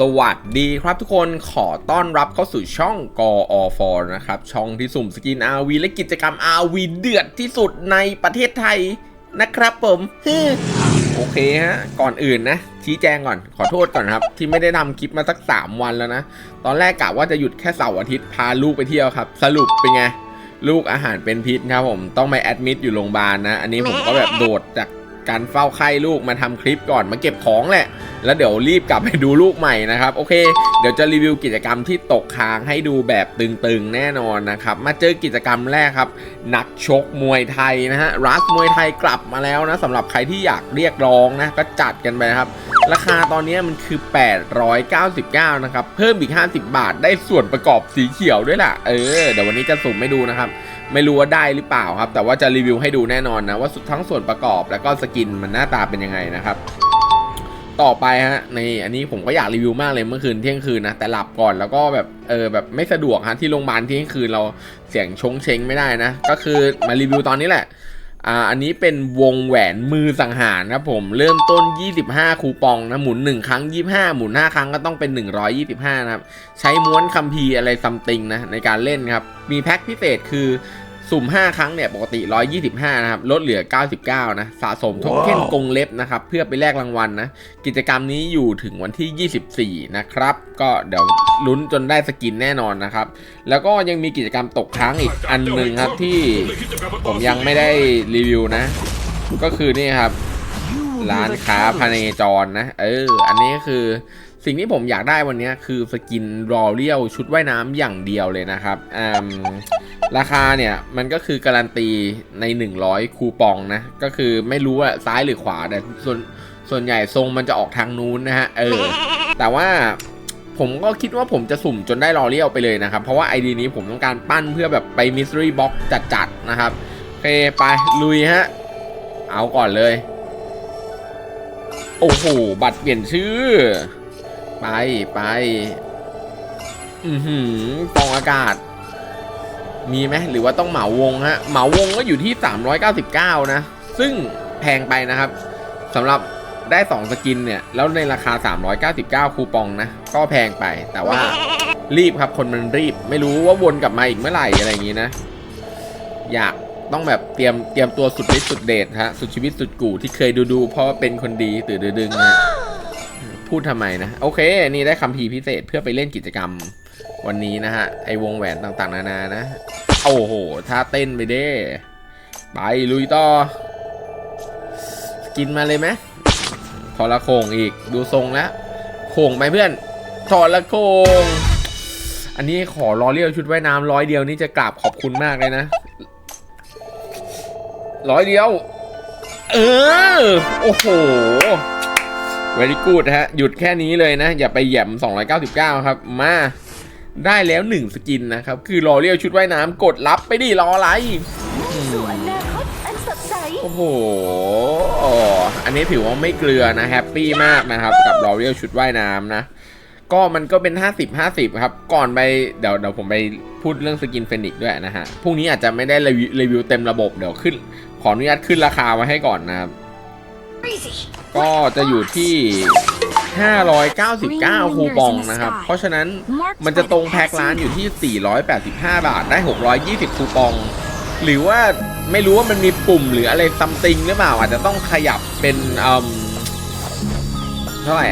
สวัสดีครับทุกคนขอต้อนรับเข้าสู่ช่องกอฟนะครับ ช่องที่สุ่มสกิน RV และกิจกรรม RV เดือดที่สุดในประเทศไทยนะครับผมโอเคฮะ ก่อนอื่นนะ ชี้แจงก่อนขอโทษก่อนครับ ที่ไม่ได้ทำคลิปมาสัก 3 วันแล้วนะ ตอนแรกกะว่าจะหยุดแค่เสาร์อาทิตย์พาลูกไปเที่ยวครับ สรุปเป็นไง ลูกอาหารเป็นพิษครับผมต้องไปแอดมิดอยู่โรงพยาบาลนะ อันนี้ผมก็แบบโดดจาก การเฝ้าไข้ลูกมาทำคลิปก่อนมาเก็บของแหละ แล้วเดี๋ยวรีบกลับไปดูลูกใหม่นะครับ โอเค เดี๋ยวจะรีวิวกิจกรรมที่ตกค้างให้ดูแบบตึงๆแน่นอนนะครับ มาเจอกิจกรรมแรกครับ นักชกมวยไทยนะฮะรัสมวยไทยกลับมาแล้วนะสำหรับใครที่อยากเรียกร้องนะก็จัดกันไปครับราคาตอนนี้มันคือ 899 นะครับ เพิ่มอีก 50 บาทได้ส่วนประกอบสีเขียวด้วยล่ะ เออ เดี๋ยววันนี้จะสุ่มให้ดูนะครับ ไม่รู้ว่าได้หรือเปล่าครับ แต่ว่าจะรีวิวให้ดูแน่นอนนะว่าทั้งส่วนประกอบแล้วก็สกินมันหน้าตาเป็นยังไงนะครับ ต่อไปฮะในอันนี้ผมก็อยากรีวิวมากเลยเมื่อคืนเที่ยงคืนนะแต่หลับก่อนแล้วก็แบบเออแบบไม่สะดวกฮะที่โรงพยาบาลเที่ยงคืนเราเสียงชงเชงไม่ได้นะ ก็คือมารีวิวตอนนี้แหละอ่าอันนี้เป็นวงแหวนมือสังหารครับผมเริ่มต้น 25 คูปองนะหมุน 1 ครั้ง 25 หมุน 5 ครั้งก็ต้องเป็น 125 นะครับ ใช้ม้วนคัมภีร์อะไรซัมติงนะในการเล่นครับ มีแพ็คพิเศษคือ สุ่ม 5 ครั้งเนี่ย ปกติ 125 นะครับ ลดเหลือ 99 นะ สะสมโทเค็นกรงเล็บนะครับ เพื่อไปแลกรางวัลนะ กิจกรรมนี้อยู่ถึงวันที่ 24 นะครับ ก็เดี๋ยวลุ้นจนได้สกินแน่นอนนะครับ แล้วก็ยังมีกิจกรรมตกค้างอีกอันหนึ่งครับที่ผมยังไม่ได้รีวิวนะ ก็คือนี่ครับ ร้านค้าพาเนจรนะ เออ อันนี้คือสิ่งที่ผมอยากได้วันนี้คือสกินรอเรียวชุดว่ายน้ำอย่างเดียวเลยนะครับอืมราคาเนี่ยมันก็คือการันตีใน 100 คูปองนะ ก็คือไม่รู้ว่าซ้ายหรือขวาแต่ส่วนส่วนใหญ่ทรงมันจะออกทางนู้นนะฮะ เออ แต่ว่าผมก็คิดว่าผมจะสุ่มจนได้รอเรียวไปเลยนะครับ เพราะว่าไอดีนี้ผมต้องการปั้นเพื่อแบบไปมิส t รี y บ็อกจัดๆนะครับโอเคไปลุยฮะ เอาก่อนเลย โอ้โห บัตรเปลี่ยนชื่อ ไปไป อือหือฟองอากาศ มีไหมหรือว่าต้องเหมาวงฮะ เหมาวงก็อยู่ที่ 399 นะ ซึ่งแพงไปนะครับสำหรับได้ 2 สกินเนี่ย แล้วในราคา 399 คูปองนะ ก็แพงไปแต่ว่ารีบครับคนมันรีบ ไม่รู้ว่าวนกลับมาอีกเมื่อไหร่อะไรอย่างนี้นะ อยาก ต้องแบบเตรียมเตรียมตัวสุดฤทธิ์สุดเดชฮะสุดชีวิตสุดกู่ที่เคยดูดูเพราะว่าเป็นคนดีตื่นดึงนะพูดทำไมนะ โอเค นี่ได้คัมภีร์พิเศษเพื่อไปเล่นกิจกรรมวันนี้นะฮะ ไอวงแหวนต่างๆ นานานะ โอ้โหท่าเต้นไปเด้ไปลุยต่อ กินมาเลยไหมทอละโคงอีกดูทรงแล้วโคงไปเพื่อนทอละโคงอันนี้ขอรอเรียวชุดว่ายน้ำร้อยเดียวนี่จะกราบขอบคุณมากเลยนะ ร้อยเดียว เออ โอ้โห very good ฮะ หยุดแค่นี้เลยนะ อย่าไปแหย่ม299 ครับ มาได้แล้ว 1 สกินนะครับ คือรอเรียวชุดว่ายน้ำกดรับไปดิรออะไรสู่อนาคตอันสดใสโอ้โห อันนี้ถือว่าไม่เกลือนะแฮปปี้มากนะครับ กับรอเรียวชุดว่ายน้ำนะ ก็มันก็เป็น 50 50 ครับ ก่อนไปเดี๋ยวเดี๋ยวผมไปพูดเรื่องสกินเฟนิกซ์ด้วยนะฮะพรุ่งนี้อาจจะไม่ได้รีวิวรีวิวเต็มระบบเดี๋ยวขึ้น ขออนุญาตขึ้นราคาไว้ให้ก่อนนะครับ ก็จะอยู่ที่ 599 คูปองนะครับ เพราะฉะนั้นมันจะตรงแพ็คร้านอยู่ที่ 485 บาท ได้ 620 คูปอง หรือว่าไม่รู้ว่ามันมีปุ่มหรืออะไรซัมติงหรือเปล่า อาจจะต้องขยับเป็นอืมเท่าไหร่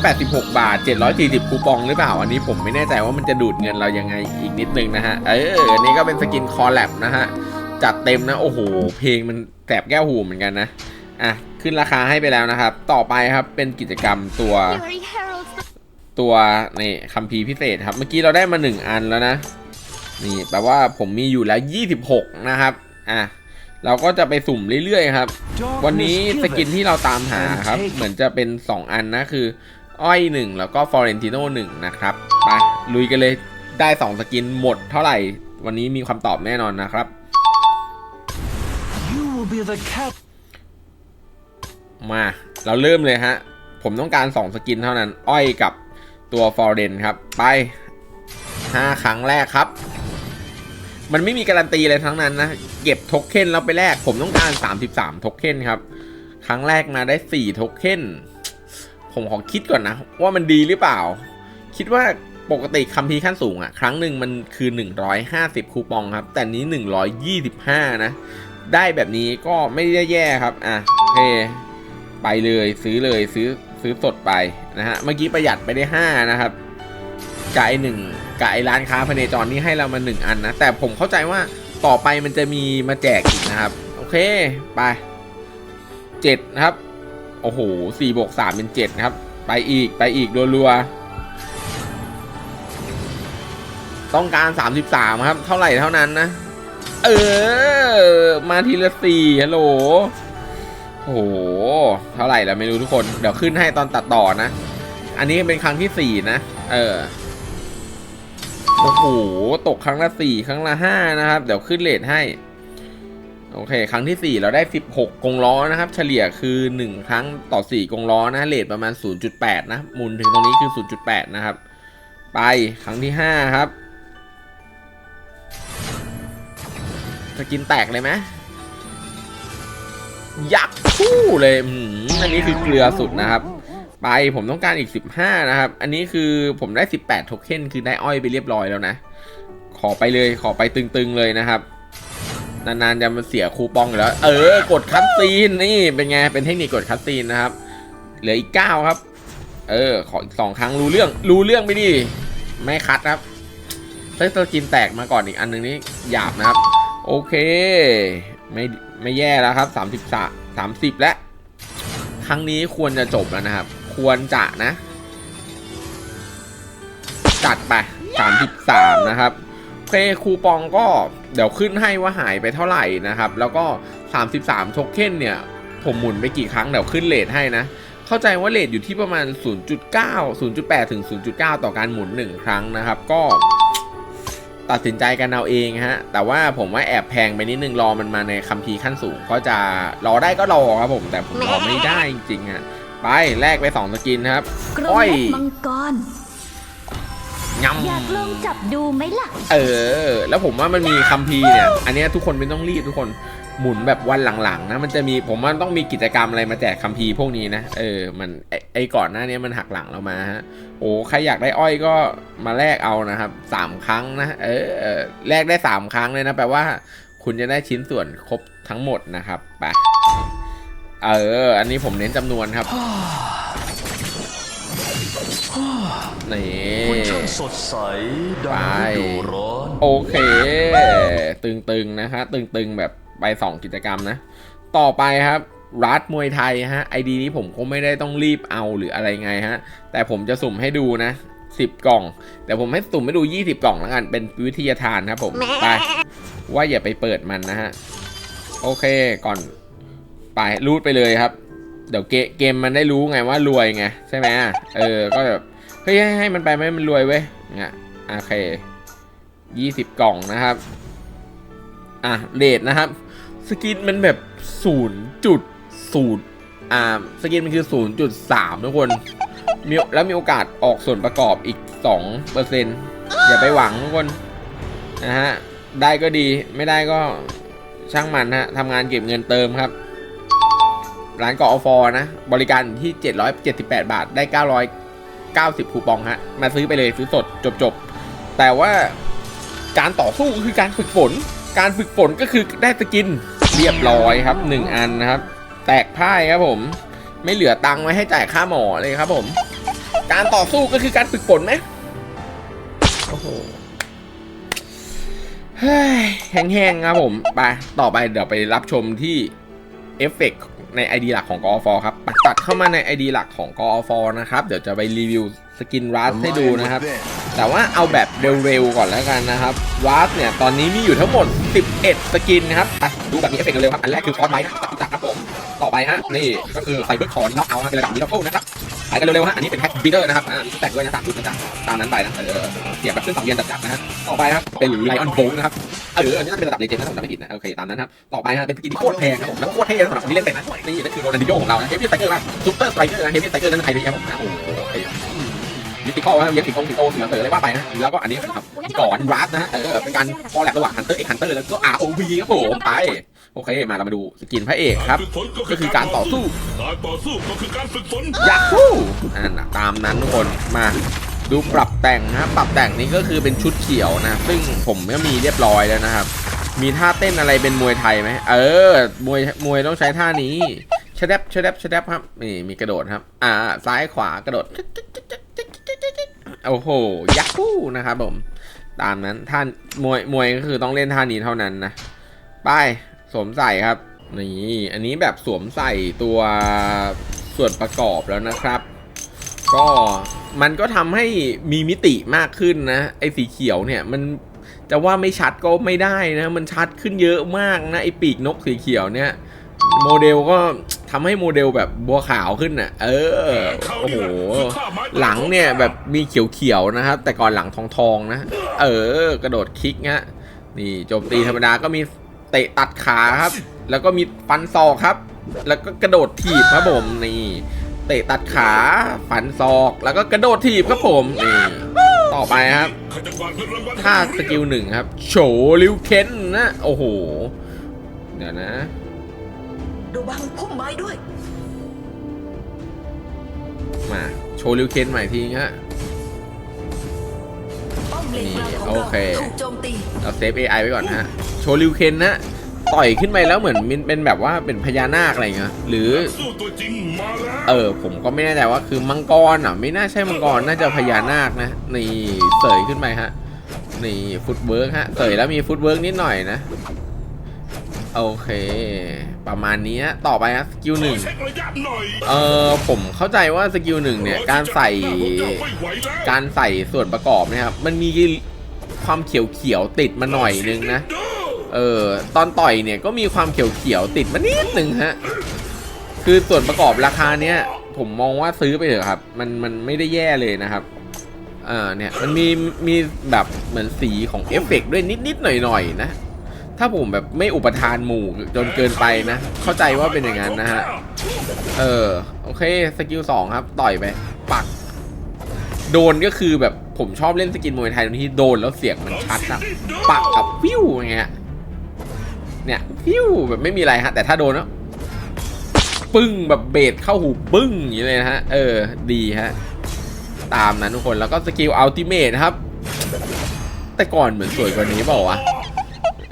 586 บาท 740 คูปองหรือเปล่า อันนี้ผมไม่แน่ใจว่ามันจะดูดเงินเรายังไงอีกนิดนึงนะฮะ เออ อันนี้ก็เป็นสกินคอลแลบนะฮะ จัดเต็มนะ โอ้โห เพลงมันแสบแก้วหูเหมือนกันนะ อะ ขึ้นราคาให้ไปแล้วนะครับ ต่อไปครับเป็นกิจกรรมตัว Fury heralds ตัวนี่คัมภีร์พิเศษครับ เมื่อกี้เราได้มา 1 อันแล้วนะ นี่แปลว่าผมมีอยู่แล้ว 26 นะครับ อะ เราก็จะไปสุ่มเรื่อยๆครับ วันนี้สกินที่เราตามหาครับ เหมือนจะเป็น 2 อันนะคือ อ้อย1แล้วก็ฟอเรนติโน่1นะครับ ไปลุยกันเลยได้ 2 สกินหมดเท่าไหร่ วันนี้มีคำตอบแน่นอนนะครับ มา เราเริ่มเลยฮะ ผมต้องการ 2 สกินเท่านั้น อ้อยกับตัวฟอร์เดนครับ ไป 5 ครั้งแรกครับ มันไม่มีการันตีอะไรทั้งนั้นนะ เก็บโทเค็นแล้วไปแลก ผมต้องการ 33 โทเค็นครับ ครั้งแรกมาได้ 4 โทเค็น ผมขอคิดก่อนนะ ว่ามันดีหรือเปล่า คิดว่าปกติคัมภีร์ขั้นสูงอะครั้งหนึ่งมันคือ 150 คูปองครับ แต่นี้ 125 นะ ได้แบบนี้ก็ไม่ได้แย่ครับ อะโอเคไปเลยซื้อเลยซื้อซื้อสดไปนะฮะ เมื่อกี้ประหยัดไปได้ 5 นะครับกายหนึ่งกายร้านค้าพเนจรนี่ให้เรามา 1 อันนะ แต่ผมเข้าใจว่าต่อไปมันจะมีมาแจกอีกนะครับ โอเค ไป7นะครับ โอ้โห4บวก3เป็น7นะครับ ไปอีกไปอีกรัวๆต้องการ33ครับ เท่าไหร่เท่านั้นนะ เออ มาทีละสี่ฮัลโหลโอ้โหเท่าไหร่แล้วไม่รู้ทุกคน เดี๋ยวขึ้นให้ตอนตัดต่อนะ อันนี้เป็นครั้งที่สี่นะ เออ โอ้โห ตกครั้งละสี่ครั้งละห้านะครับ เดี๋ยวขึ้นเลทให้ โอเค ครั้งที่สี่เราได้สิบหกกงล้อนะครับ เฉลี่ยคือหนึ่งครั้งต่อสี่กงล้อนะเลทประมาณศูนย์จุดแปดนะ มุนถึงตรงนี้คือศูนย์จุดแปดนะครับ ไปครั้งที่ห้าครับ สกินแตกเลยไหมยักษ์คู่เลยอืมอันนี้คือเกลือสุดนะครับ ไปผมต้องการอีก 15 นะครับ อันนี้คือผมได้ 18โทเค็นคือได้อ้อยไปเรียบร้อยแล้วนะ ขอไปเลยขอไปตึงๆเลยนะครับ นานๆจะมาเสียคูปองอยู่แล้ว เออ กดคัตซีนนี่เป็นไง เป็นเทคนิคกดคัตซีนนะครับ เหลืออีก 9 ครับ เออ ขออีก2ครั้งรู้เรื่อง รู้เรื่องไปดิไม่คัดครับถ้าสกินแตกมาก่อนอีกอันนึงนี่หยาบนะครับ โอเค ไม่ไม่แย่แล้วครับ30สะ30 แล้ว ครั้งนี้ควรจะจบแล้วนะครับ ควรจะนะ จัดไป 33 นะครับเคคูปองก็เดี๋ยวขึ้นให้ว่าหายไปเท่าไหร่นะครับ แล้วก็ 33 โทเค็นเนี่ย ผมหมุนไปกี่ครั้ง เดี๋ยวขึ้นเลทให้นะ เข้าใจว่าเลทอยู่ที่ประมาณ 0.9 0.8 ถึง 0.9 ต่อการหมุน 1 ครั้งนะครับ ก็ ตัดสินใจกันเอาเองฮะ แต่ว่าผมว่าแอบแพงไปนิดนึงรอมันมาในคัมภีร์ขั้นสูง ก็จะรอได้ก็รอครับผม แต่ผมรอไม่ได้จริงๆฮะไปแลกไป2สกินนะครับกรงอ้อยเล็บมังกรยอยากลองจับดูไหมล่ะำเออ แล้วผมว่ามันมีคัมภีร์เนี่ย อันเนี้ยทุกคนไม่ต้องรีบทุกคน หมุนแบบวันหลังๆนะมันจะมีผมว่าต้องมีกิจกรรมอะไรมาแจกคัมภีร์พวกนี้นะเออมันไอไอก่อนหน้านี้มันหักหลังเรามาฮะโอ้ใครอยากได้อ้อยก็มาแลกเอานะครับสามครั้งนะเออแลกได้สามครั้งเลยนะแปลว่า คุณจะได้ชิ้นส่วนครบทั้งหมดนะครับไปเออ อันนี้ผมเน้นจำนวนครับนี่คุณช่างสดใสดังฤดูร้อน โอเค ตึงๆ นะฮะ ตึงๆ แบบ ไปสองกิจกรรมนะ ต่อไปครับรัดมวยไทยฮะไอดีนี้ผมก็ไม่ได้ต้องรีบเอาหรืออะไรไงฮะ แต่ผมจะสุ่มให้ดูนะ 10 กล่อง แต่ผมให้สุ่มให้ดู 20 กล่องแล้วกัน เป็นวิทยาทานครับผม ไป ว่าอย่าไปเปิดมันนะฮะ โอเคก่อน ไปรูดไปเลยครับ เดี๋ยวเกเกมมันได้รู้ไงว่ารวยไง ใช่ไหมเออ ก็แบบ เฮ้ย ให้ให้มันไปไหมมันรวยเว้ยเนี่ยโอเคยี่สิบกล่องนะครับ อะเลทนะครับ สกินมันแบบศูนย์จุดศูนย์อ่าสกินมันคือศูนย์จุดสามทุกคนมีแล้วมีโอกาสออกส่วนประกอบอีกสองเปอร์เซ็นต์อย่าไปหวังทุกคนนะฮะได้ก็ดีไม่ได้ก็ช่างมันฮะทำงานเก็บเงินเติมครับ ร้านกอฟอนะ บริการที่ 778 บาทได้ 990 คูปองฮะ มาซื้อไปเลยซื้อสดจบจบแต่ว่าการต่อสู้ก็คือการฝึกฝน การฝึกฝนก็คือได้สกิน เรียบร้อยครับ 1 อันนะครับ แตกพ่ายครับผม ไม่เหลือตังค์ไว้ให้จ่ายค่าหมอเลยครับผม การต่อสู้ก็คือการฝึกฝนไหมโอ้โหเฮ้ยแห้งๆครับผมไปต่อไปเดี๋ยวไปรับชมที่เอฟเฟกใน ID หลักของกอฟครับปตัดเข้ามาใน ID หลักของกอฟนะครับ เดี๋ยวจะไปรีวิวสกินรัสให้ดูนะครับ แต่ว่าเอาแบบเร็วๆก่อนแล้วกันนะครับวารัสเนี่ยตอนนี้มีอยู่ทั้งหมด 11 สกินนะครับดูแบบมีเอฟเฟกต์เร็วครับอันแรกคือฟอนต์ไม้นะครับจักครับผมต่อไปฮะนี่ก็คือไซเบอร์คอร์นน็อกเอาท์เป็นระดับมิราเคิลนะครับไปกันเร็วๆฮะอันนี้เป็นแพ็คบิเตอร์นะครับอ่าแตกด้วยนะสามจุดนะจ๊ะตามนั้นไปนะเออเสียบแบบขึ้นสังเวียนจัดๆนะฮะต่อไปครับเป็นไลออนโบงนะครับเอออันนี้น่าจะเป็นระดับเลเจนด์นะผมจำไม่ผิดนะโอเคตามนั้นครับต่อไปฮะเป็นสกินที่โคตรแพงครับผมแล้วก็โคตรเท่สำหรับคนที่เล่นเป็นนะนี่นั่นคือโรนัลดิโยของเรานะเฮฟวี่สไตรเกอร์นะซูเปอร์สไตรเกอร์นะเฮฟวี่สไตรเกอร์นั่นไทยดีครับผมนะโอ้โห มิติคอลนะเย็บสีกงสีโตเสือเสืออะไรว่าไปนะแล้วก็อันนี้ครับก่อนรัสนะฮะเออเป็นการคอลแลบระหว่างฮันเตอร์เอ็กฮันเตอร์แล้วก็ ROV ครับผมไปโอเคมาเรามาดูสกินพระเอกครับ ก็คือการต่อสู้การต่อสู้ก็คือการฝึกฝนยาฮูอันนั้นน่ะตามนั้นทุกคนมาดูปรับแต่งนะปรับแต่งนี้ก็คือเป็นชุดเขียวนะ ซึ่งผมก็มีเรียบร้อยแล้วนะครับ มีท่าเต้นอะไรเป็นมวยไทยไหมเออ มวยมวยต้องใช้ท่านี้ชะแดบชะแดบชะแดบครับนี่มีกระโดดครับ อ่า ซ้ายขวากระโดด โอ้โห ยักฮูนะครับผม ตามนั้นท่านมวยมวยก็คือต้องเล่นท่านี้เท่านั้นนะไป้ายสวมใส่ครับ นี่อันนี้แบบสวมใส่ตัวส่วนประกอบแล้วนะครับ ก็มันก็ทำให้มีมิติมากขึ้นนะไอ้สีเขียวเนี่ยมันจะว่าไม่ชัดก็ไม่ได้นะ มันชัดขึ้นเยอะมากนะไอ้ปีกนกสีเขียวเนี่ย โมเดลก็ ทำให้โมเดลแบบบัวขาวขึ้นอะ เออ โอ้โห หลังเนี่ยแบบมีเขียวๆนะครับ แต่ก่อนหลังทองๆนะ เออ กระโดดคลิกฮะ นี่โจมตีธรรมดาก็มีเตะตัดขาครับ แล้วก็มีฟันศอกครับ แล้วก็กระโดดถีบครับผมนี่ เตะตัดขาฟันศอกแล้วก็กระโดดถีบครับผมนี่ต่อไปครับท่าสกิลหนึ่งครับ โฉลิวเคนนะ โอ้โห เดี๋ยวนะ ระวังพุ่มไม้ด้วย มาโชว์ลิวเคนใหม่ทีฮะ ป้อมเลนกลางของโอเราเค ถูกโจมตีเราเซฟ AI ไว้ก่อนนะฮะ โชว์ลิวเคนนะ ต่อยขึ้นไปแล้วเหมือนมันเป็นแบบว่าเป็นพญานาคอะไรเงี้ย หรือ สู้ตัวจริงมาแล้วเออ ผมก็ไม่แน่ใจว่าคือมังกรอะ ไม่น่าใช่มังกร น่าจะพญานาคนะ นี่เสยขึ้นไปฮะ นี่ฟุตเวิร์กฮะ เสยแล้วมีฟุตเวิร์กนิดหน่อยนะ โอเค ประมาณนี้ฮะต่อไปฮะสกิลหนึ่งขอเช็คระยะหน่อยเออผมเข้าใจว่าสกิลหนึ่งเนี่ย การใส่ไม่ไหวแล้วการใส่ส่วนประกอบเนะครับ มันมีความเขียวๆติดมาหน่อยนึงนะ เออตอนต่อยเนี่ยก็มีความเขียวๆติดมานิดนึงฮะ คือส่วนประกอบราคาเนี้ยผมมองว่าซื้อไปเถอะครับ มันมันไม่ได้แย่เลยนะครับอ่าเนี่ยมันมีมีแบบเหมือนสีของเอฟเฟกต์ด้วยนิดๆหน่อยๆนะ ถ้าผมแบบไม่อุปทานหมู่จนเกินไปนะ เข้าใจว่าเป็นอย่างนั้นนะฮะ เออ โอเค สกิลสองครับ ต่อยไป ปัก โดนก็คือแบบผมชอบเล่นสกินมวยไทยตรงที่โดนแล้วเสียงมันชัดอะปักกับวิวอย่างเงี้ย เนี่ยวิวแบบไม่มีอะไรฮะ แต่ถ้าโดนแล้วปึ้งแบบเบสเข้าหูปึ้งอย่างนี้เลยนะฮะ เออ ดีฮะ ตามนั้นทุกคน แล้วก็สกิลอัลติเมทครับ แต่ก่อนเหมือนสวยกว่านี้เปล่าวะ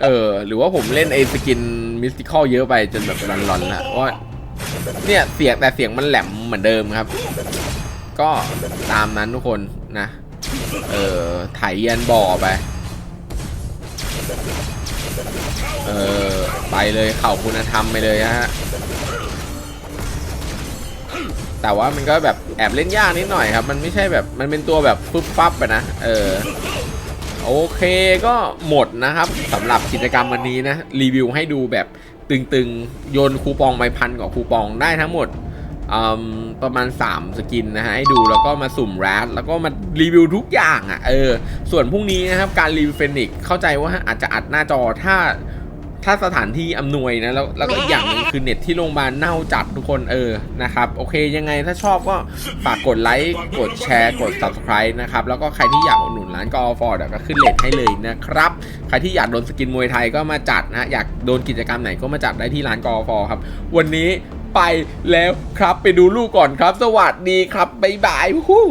เออ หรือว่าผมเล่นไอ้สกินมิสติคอลเยอะไปจนแบบรันๆแล้วว่าเนี่ยเสียงแต่เสียงมันแหลมเหมือนเดิมครับ ก็ตามนั้นทุกคนนะ เออไถยันบ่อไป เออไปเลยเข่าคุณธรรมไปเลยฮะแต่ว่ามันก็แบบแอบเล่นยากนิดหน่อยครับ มันไม่ใช่แบบมันเป็นตัวแบบปุ๊บปั๊บไปนะ เออ โอเคก็หมดนะครับสำหรับกิจกรรมวันนี้นะ รีวิวให้ดูแบบตึงๆ โยนคูปองใบพันกว่าคูปองได้ทั้งหมดประมาณ 3 สกินนะฮะให้ดูแล้วก็มาสุ่มแรดแล้วก็มารีวิวทุกอย่างอะ่ะเออส่วนพรุ่งนี้นะครับการรีวิวเฟนิกเข้าใจว่าอาจจะอัดหน้าจอถ้า ถ้าสถานที่อำนวยนะแล้วแล้วก็อีกอย่างหนึ่งคือเน็ตที่โรงพยาบาลเน่าจัดทุกคนเออนะครับโอเคยังไงถ้าชอบก็ฝากกดไลค์กดแชร์กด subscribe นะครับแล้วก็ใครที่อยากอุดหนุนร้านกอฟอร์ดก็ขึ้นเลทให้เลยนะครับใครที่อยากโดนสกินมวยไทยก็มาจัดนะอยากโดนกิจกรรมไหนก็มาจัดได้ที่ร้านกอฟอร์ครับวันนี้ไปแล้วครับไปดูลูกก่อนครับ สวัสดีครับบ๊ายบายวู้ฮู้